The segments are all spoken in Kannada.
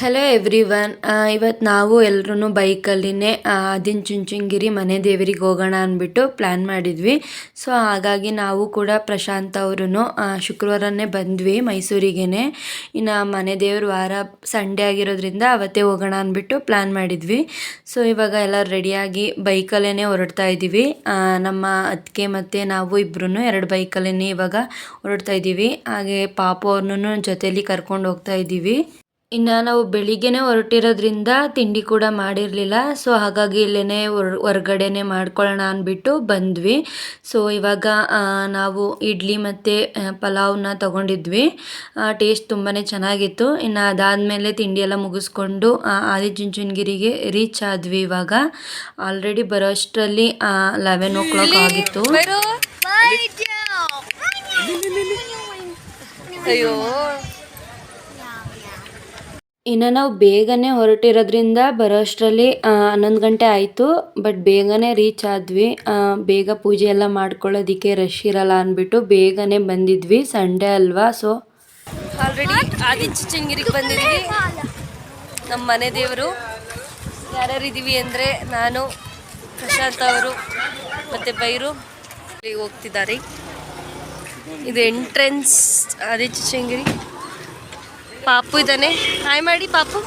ಹಲೋ ಎವ್ರಿ ಒನ್ ಇವತ್ತು ನಾವು ಎಲ್ಲರೂ ಬೈಕಲ್ಲಿನೇ ಅದಿನ ಚುಂಚುಂಗಿರಿ ಮನೆ ದೇವರಿಗೆ ಹೋಗೋಣ ಅಂದ್ಬಿಟ್ಟು ಪ್ಲ್ಯಾನ್ ಮಾಡಿದ್ವಿ. ಸೊ ಹಾಗಾಗಿ ನಾವು ಕೂಡ ಪ್ರಶಾಂತ್ ಅವರು ಶುಕ್ರವಾರನೇ ಬಂದ್ವಿ ಮೈಸೂರಿಗೇ ಇನ್ನು ಮನೆ ದೇವ್ರ ವಾರ ಸಂಡೇ ಆಗಿರೋದ್ರಿಂದ ಅವತ್ತೇ ಹೋಗೋಣ ಅಂದ್ಬಿಟ್ಟು ಪ್ಲ್ಯಾನ್ ಮಾಡಿದ್ವಿ. ಸೊ ಇವಾಗ ಎಲ್ಲ ರೆಡಿಯಾಗಿ ಬೈಕಲ್ಲೇ ಹೊರಡ್ತಾ ಇದ್ದೀವಿ ನಮ್ಮ ಅತ್ತಿಗೆ ಮತ್ತು ನಾವು ಇಬ್ಬರೂ ಎರಡು ಬೈಕಲ್ಲೇ ಇವಾಗ ಹೊರಡ್ತಾ ಇದ್ದೀವಿ ಹಾಗೆ ಪಾಪು ಅವ್ರನ್ನೂ ಜೊತೆಯಲ್ಲಿ ಕರ್ಕೊಂಡು ಹೋಗ್ತಾ ಇದ್ದೀವಿ ಇನ್ನು ನಾವು ಬೆಳಿಗ್ಗೆನೇ ಹೊರಟಿರೋದ್ರಿಂದ ತಿಂಡಿ ಕೂಡ ಮಾಡಿರಲಿಲ್ಲ. ಸೊ ಹಾಗಾಗಿ ಇಲ್ಲೇ ಹೊರ್ ಹೊರ್ಗಡೆನೆ ಮಾಡ್ಕೊಳ್ಳೋಣ ಅಂದ್ಬಿಟ್ಟು ಬಂದ್ವಿ. ಸೊ ಇವಾಗ ನಾವು ಇಡ್ಲಿ ಮತ್ತು ಪಲಾವ್ನ ತಗೊಂಡಿದ್ವಿ. ಟೇಸ್ಟ್ ತುಂಬಾ ಚೆನ್ನಾಗಿತ್ತು. ಇನ್ನು ಅದಾದಮೇಲೆ ತಿಂಡಿ ಎಲ್ಲ ಮುಗಿಸ್ಕೊಂಡು ಆದಿಚುಂಚುನಗಿರಿಗೆ ಆದಿಚುಂಚನಗಿರಿಗೆ ರೀಚ್ ಆದ್ವಿ ಇವಾಗ. ಆಲ್ರೆಡಿ ಬರೋ ಅಷ್ಟರಲ್ಲಿ ಲೆವೆನ್ ಓ ಕ್ಲಾಕ್ ಆಗಿತ್ತು. ಅಯ್ಯೋ. ಇನ್ನು ನಾವು ಬೇಗನೆ ಹೊರಟಿರೋದ್ರಿಂದ ಬರೋ ಅಷ್ಟರಲ್ಲಿ ಹನ್ನೊಂದು ಗಂಟೆ ಆಯಿತು. ಬಟ್ ಬೇಗನೆ ರೀಚ್ ಆದ್ವಿ. ಬೇಗ ಪೂಜೆ ಎಲ್ಲ ಮಾಡ್ಕೊಳ್ಳೋದಕ್ಕೆ ರಶ್ ಇರಲ್ಲ ಅಂದ್ಬಿಟ್ಟು ಬೇಗನೆ ಬಂದಿದ್ವಿ. ಸಂಡೇ ಅಲ್ವಾ? ಸೊ ಆಲ್ರೆಡಿ ಆದಿಚುಂಚನಗಿರಿಗೆ ಬಂದಿದ್ವಿ. ನಮ್ಮ ಮನೆ ದೇವರು. ಯಾರ್ಯಾರು ಇದ್ದೀವಿ ಅಂದರೆ ನಾನು, ಪ್ರಶಾಂತ್ ಅವರು ಮತ್ತು ಬೈರು ಹೋಗ್ತಿದ್ದಾರೆ. ಇದು ಎಂಟ್ರೆನ್ಸ್ ಆದಿಚುಂಚನಗಿರಿ ಪಾಪು ಇದ್ದಾನೆ. ಹಾಯ್ ಮಾಡಿ ಪಾಪು.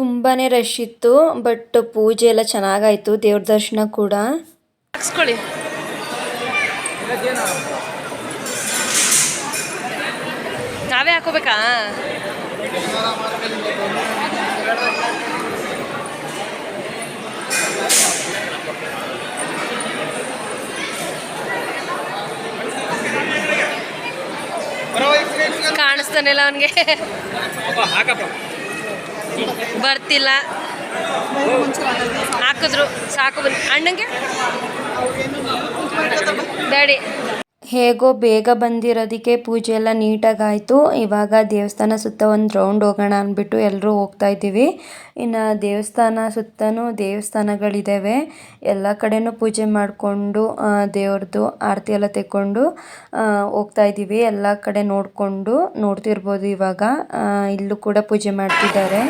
ತುಂಬಾ ರಶ್ ಇತ್ತು ಬಟ್ ಪೂಜೆ ಎಲ್ಲ ಚೆನ್ನಾಗಾಯ್ತು ದೇವ್ರ ದರ್ಶನ ಕೂಡ. ಹಾಕ್ಸ್ಕೊಳ್ಳಿ. ನಾವೇ ಹಾಕೋಬೇಕಾ? ಕಾಣಿಸ್ತಾನೆಲ್ಲ ಅವನಿಗೆ. ಬರ್ತಿಲ್ಲ. ಹಾಕಿದ್ರು ಸಾಕು ಬನ್ನಿ. ಅಣ್ಣಂಗೆ? ಡ್ಯಾಡಿ ಹೇಗೋ ಬೇಗ ಬಂದಿರೋದಕ್ಕೆ ಪೂಜೆ ಎಲ್ಲ ನೀಟಾಗಾಯಿತು. ಇವಾಗ ದೇವಸ್ಥಾನ ಸುತ್ತ ಒಂದು ರೌಂಡ್ ಹೋಗೋಣ ಅಂದ್ಬಿಟ್ಟು ಎಲ್ಲರೂ ಹೋಗ್ತಾ ಇದ್ದೀವಿ. ಇನ್ನು ದೇವಸ್ಥಾನ ಸುತ್ತಲೂ ದೇವಸ್ಥಾನಗಳಿದ್ದಾವೆ ಎಲ್ಲ ಕಡೆನೂ ಪೂಜೆ ಮಾಡಿಕೊಂಡು ದೇವ್ರದ್ದು ಆರತಿ ಎಲ್ಲ ತೆಕ್ಕೊಂಡು ಹೋಗ್ತಾ ಇದ್ದೀವಿ. ಎಲ್ಲ ಕಡೆ ನೋಡಿಕೊಂಡು ನೋಡ್ತಿರ್ಬೋದು ಇವಾಗ. ಇಲ್ಲೂ ಕೂಡ ಪೂಜೆ ಮಾಡ್ತಿದ್ದಾರೆ.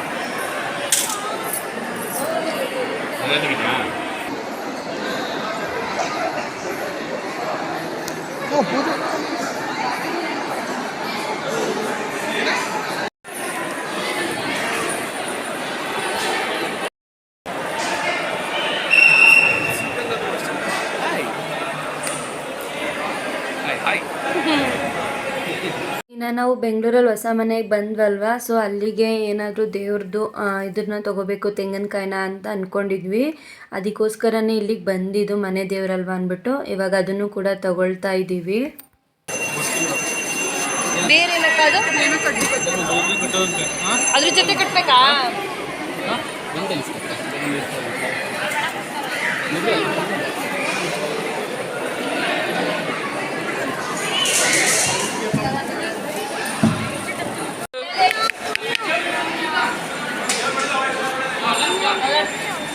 ಇನ್ನು ನಾವು ಬೆಂಗಳೂರಲ್ಲಿ ಹೊಸ ಮನೆಗೆ ಬಂದ್ವಲ್ವಾ? ಸೊ ಅಲ್ಲಿಗೆ ಏನಾದರೂ ದೇವ್ರದ್ದು ಇದನ್ನ ತಗೋಬೇಕು ತೆಂಗಿನಕಾಯಿನ ಅಂತ ಅಂದ್ಕೊಂಡಿದ್ವಿ ಅದಕ್ಕೋಸ್ಕರನೇ ಇಲ್ಲಿಗೆ ಬಂದಿದ್ದು ಮನೆ ದೇವ್ರಲ್ವಾ ಅಂದ್ಬಿಟ್ಟು ಇವಾಗ ಅದನ್ನು ಕೂಡ ತಗೊಳ್ತಾ ಇದ್ದೀವಿ. ಅದ್ರ ಜೊತೆ ಕಟ್ಬೇಕಾ?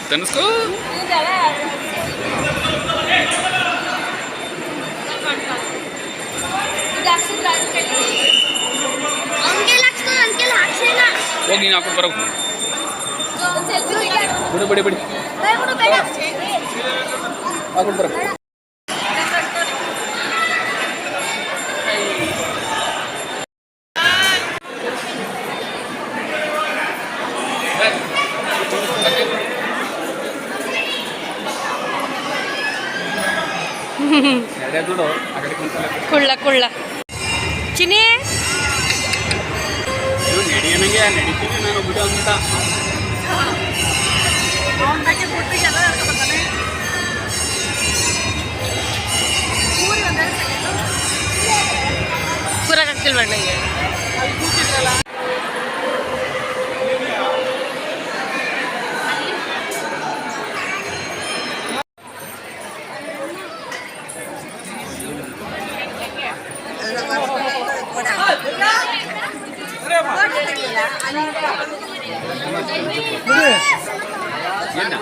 ತನಸ್ಕೋ ಹೋಗಿ ನೀನು ಹಾಕೊಂಡು ಬರೋ ಬಿಡು ಬಿಡಿ ಬಿಡಿ. ಹಾಕೊಂಡು ಬರೋ. ಕುಳ್ಳ ಕುಳ್ಳ ಚಿನಿ ಇವ್ನು ನಡಿಯನಂಗೆ என்ன?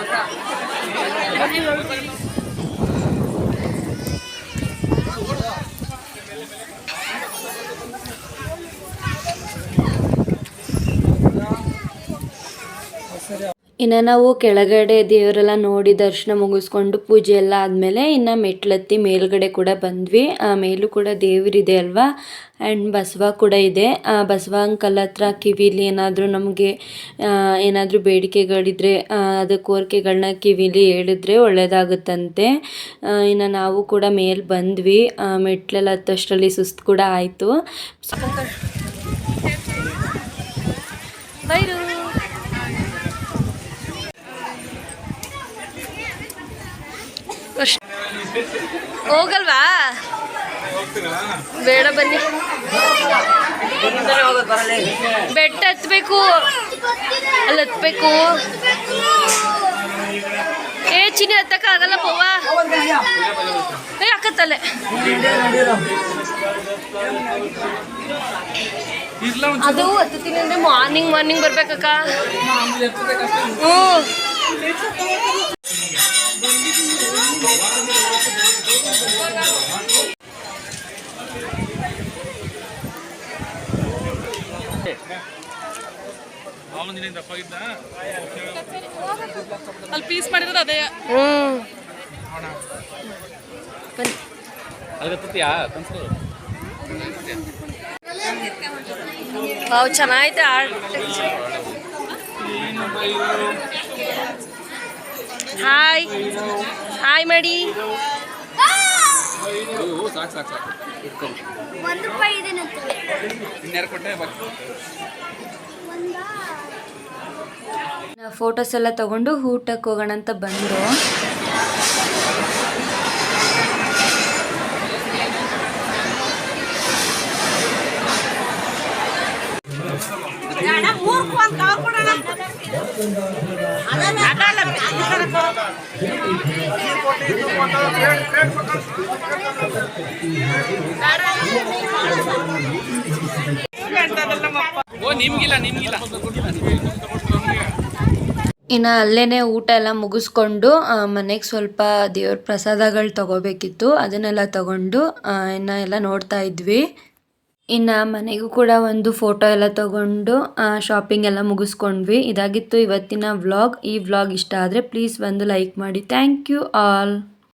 ಇನ್ನು ನಾವು ಕೆಳಗಡೆ ದೇವರೆಲ್ಲ ನೋಡಿ ದರ್ಶನ ಮುಗಿಸ್ಕೊಂಡು ಪೂಜೆ ಎಲ್ಲ ಆದಮೇಲೆ ಇನ್ನು ಮೆಟ್ಲತ್ತಿ ಮೇಲ್ಗಡೆ ಕೂಡ ಬಂದ್ವಿ. ಆ, ಮೇಲೂ ಕೂಡ ದೇವರಿದೆ ಅಲ್ವಾ? ಆ್ಯಂಡ್ ಬಸವ ಕೂಡ ಇದೆ. ಆ ಬಸವ ಅಂಕಲ್ ಹತ್ರ ಕಿವಿಲಿ ಏನಾದರೂ ನಮಗೆ ಏನಾದರೂ ಬೇಡಿಕೆಗಳಿದ್ರೆ ಅದು ಕೋರಿಕೆಗಳನ್ನ ಕಿವಿಲಿ ಹೇಳಿದ್ರೆ ಒಳ್ಳೆಯದಾಗುತ್ತಂತೆ ಇನ್ನು ನಾವು ಕೂಡ ಮೇಲೆ ಬಂದ್ವಿ. ಮೆಟ್ಲೆಲ್ಲ ಹತ್ತಷ್ಟರಲ್ಲಿ ಸುಸ್ತು ಕೂಡ ಆಯಿತು ಬೈರು ಅಷ್ಟ್- ಹೋಗಲ್ವಾ? ಬೇಡ ಬನ್ನಿ. ಬೆಟ್ಟ ಹತ್ಬೇಕು. ಅಲ್ಲಿ ಹತ್ಬೇಕು. ಏ ಚಿನಿ ಹತ್ತಕ್ಕ ಆಗಲ್ಲ ಪವ್ವಾ. ಏ ಅಕ್ಕತ್ತಲೆ ಅದು ಹತ್ತೀನಿ ಅಂದ್ರೆ ಮಾರ್ನಿಂಗ್ ಮಾರ್ನಿಂಗ್ ಬರ್ಬೇಕಕ್ಕ. ಹ್ಞೂ ಅಲ್ಲಿ ಪೀಸ್ ಮಾಡಿದ್ರೆ ಅದೇ ಅವು ಚೆನ್ನಾಗೈತೆ ಆರ್ಟ್ ಹಾಯ್. ಹಾಯ್ ಮಾಡಿ. ಸಾಕು ಸಾಕು ಸಾಕು ಇಟ್ಕೊಂಡು ಒಂದು ರೂಪಾಯಿ ಇದೆ ನಂದು. ಇನ್ಯಾರು ಕೊಟ್ಟರೆ ಬಾಕಿ ಫೋಟೋಸ್ ಎಲ್ಲ ತಗೊಂಡು ಊಟಕ್ಕೆ ಹೋಗೋಣ ಅಂತ ಬಂದರು ಓ ಇನ್ನು ಅಲ್ಲೇ ಊಟ ಎಲ್ಲ ಮುಗಿಸ್ಕೊಂಡು ಮನೆಗೆ ಸ್ವಲ್ಪ ದೇವ್ರ ಪ್ರಸಾದಗಳು ತಗೋಬೇಕಿತ್ತು. ಅದನ್ನೆಲ್ಲ ತಗೊಂಡು ಇನ್ನು ಎಲ್ಲ ನೋಡ್ತಾ ಇದ್ವಿ. ಇನ್ನು ಮನೆಗೂ ಕೂಡ ಒಂದು ಫೋಟೋ ಎಲ್ಲ ತಗೊಂಡು ಶಾಪಿಂಗ್ ಎಲ್ಲ ಮುಗಿಸ್ಕೊಂಡ್ವಿ. ಇದಾಗಿತ್ತು ಇವತ್ತಿನ ವ್ಲಾಗ್ ಈ ವ್ಲಾಗ್ ಇಷ್ಟ ಆದರೆ ಪ್ಲೀಸ್ ಒಂದು ಲೈಕ್ ಮಾಡಿ. Thank you all